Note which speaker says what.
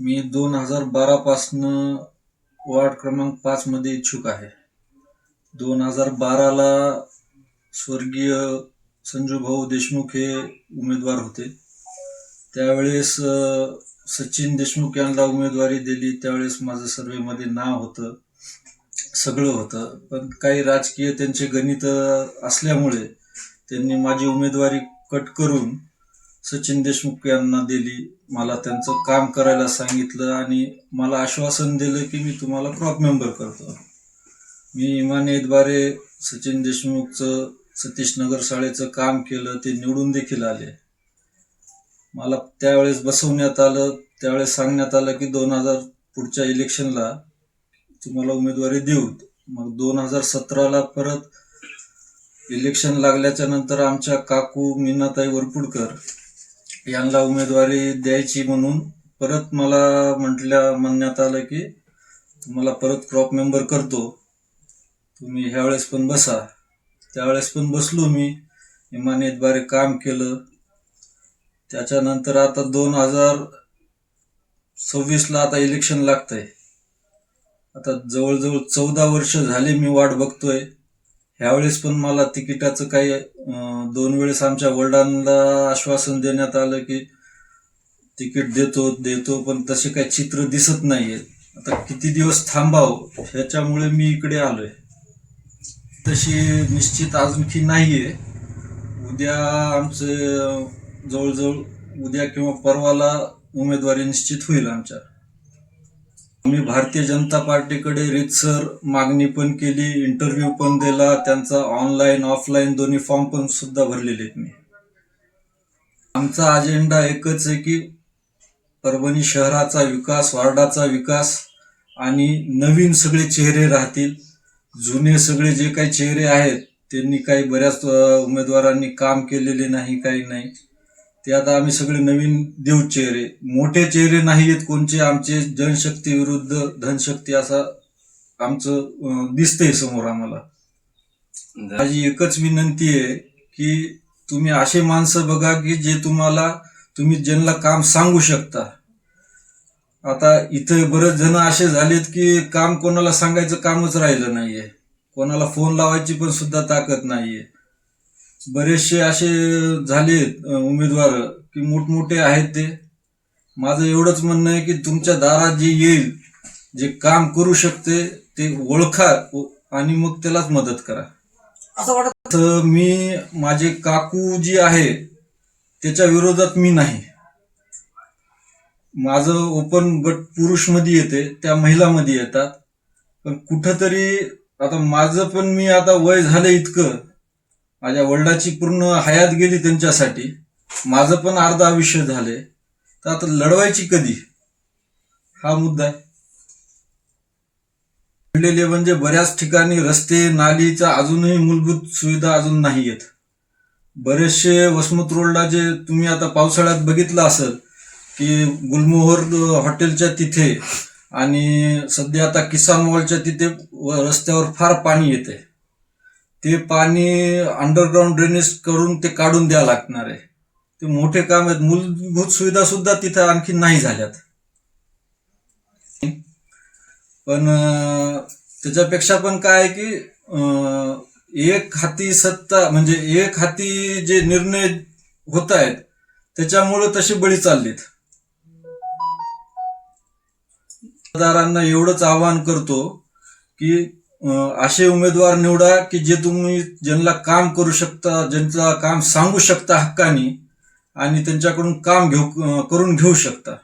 Speaker 1: मी दोन हजार बारा पासनं वार्ड क्रमांक पाच मध्ये इच्छुक आहे. दोन हजार बाराला स्वर्गीय संजू भाऊ देशमुख हे उमेदवार होते. त्यावेळेस सचिन देशमुख यांना उमेदवारी दिली. त्यावेळेस माझं सर्वेमध्ये नाव होतं. सगळं होतं. पण काही राजकीय त्यांचे गणित असल्यामुळे त्यांनी माझी उमेदवारी कट करून सचिन देशमुख यांना दिली. मला त्यांचं काम करायला सांगितलं आणि मला आश्वासन दिलं की मी तुम्हाला क्रॉप मेंबर करतो. मी इमानेद्वारे सचिन देशमुखचं सतीश नगर शाळेचं काम केलं ते निवडून देखील आले. मला त्यावेळेस बसवण्यात आलं त्यावेळेस सांगण्यात आलं की दोन हजार पुढच्या इलेक्शनला तुम्हाला उमेदवारी देऊ. मग दोन हजार सतराला परत इलेक्शन लागल्याच्या नंतर आमच्या काकू मीनाताई वरपुडकर यांना उमेदवारी द्यायची म्हणून परत मला म्हटल्या म्हणण्यात आलं की तुम्हाला परत क्रॉप मेंबर करतो. तुम्ही ह्यावेळेस पण बसा. त्यावेळेस पण बसलो मी. इमानेद्वारे काम केलं. त्याच्यानंतर आता दोन हजार सव्वीसला आता इलेक्शन लागतंय. आता जवळजवळ चौदा वर्ष झाले मी वाट बघतोय. ह्यावेळेस पण मला तिकिटाचं काही दोन वेळेस आमच्या वडिलांना आश्वासन देण्यात आलं की तिकीट देतो देतो पण तसे काही चित्र दिसत नाहीये. आता किती दिवस थांबाव ह्याच्यामुळे मी इकडे आलोय. तशी निश्चित अजूनकी नाहीये. उद्या आमचे जवळजवळ उद्या किंवा परवाला उमेदवारी निश्चित होईल आमच्या. मी भारतीय जनता पार्टीकडे रितसर मागणी पण केली इंटरव्ह्यू पण दिला त्यांचा ऑनलाईन ऑफलाईन दोन्ही फॉर्म पण सुद्धा भरलेले आहेत मी. आमचा अजेंडा एकच आहे की परभणी शहराचा विकास वार्डाचा विकास आणि नवीन सगळे चेहरे राहतील. जुने सगळे जे काही चेहरे आहेत त्यांनी काही बऱ्याच उमेदवारांनी काम केलेले नाही काही नाही. ते आता आम्ही सगळे नवीन देव चेहरे. मोठे चेहरे नाही आहेत कोणचे आमचे जनशक्ती विरुद्ध धनशक्ती असा आमचं दिसतंय समोर आम्हाला. माझी एकच विनंती आहे की तुम्ही असे माणसं बघा की जे तुम्हाला तुम्ही ज्यांना काम सांगू शकता. आता इथं बरेच जण असे झालेत की काम कोणाला सांगायचं कामच राहिलं नाहीये. कोणाला फोन लावायची पण सुद्धा ताकद नाहीये. बरेचसे असे झाले उमेदवार की मोठमोठे आहेत ते. माझं एवढंच म्हणणं आहे की तुमच्या दारात जे येईल जे काम करू शकते ते ओळखा आणि मग त्यालाच मदत करा.
Speaker 2: असं वाटत
Speaker 1: मी माझे काकू जी आहे त्याच्या विरोधात मी नाही. माझं ओपन गट पुरुषमध्ये येते त्या महिला मध्ये येतात. पण कुठंतरी आता माझं पण मी आता वय झालं इतकं माझ्या वडिलाची पूर्ण हयात गेली त्यांच्यासाठी. माझं पण अर्ध आयुष्य झाले. तर आता लढवायची कधी? हा मुद्दा आहे. पडलेले म्हणजे बऱ्याच ठिकाणी रस्ते नालीचा अजूनही मूलभूत सुविधा अजून नाही आहेत बरेचसे वसमत रोडला जे तुम्ही आता पावसाळ्यात बघितलं असेल की गुलमोहर हॉटेलच्या तिथे आणि सध्या आता किसान मॉलच्या तिथे रस्त्यावर फार पाणी येते ते पाणी अंडरग्राऊंड ड्रेनेज करून ते काढून द्यावं लागणार आहे. ते मोठे काम आहेत. मूलभूत सुविधा सुद्धा तिथं आणखी नाही झाल्यात. पण त्याच्यापेक्षा पण काय आहे की एक हाती सत्ता म्हणजे एक हाती जे निर्णय होत आहेत त्याच्यामुळं तशी बळी चाललीत. मतदारांना एवढंच आवाहन करतो की असे उमेदवार निवडा की जे तुम्ही ज्यांना काम करू शकता ज्यांचं काम सांगू शकता हक्कानी आणि त्यांच्याकडून काम घेऊ करून घेऊ शकता.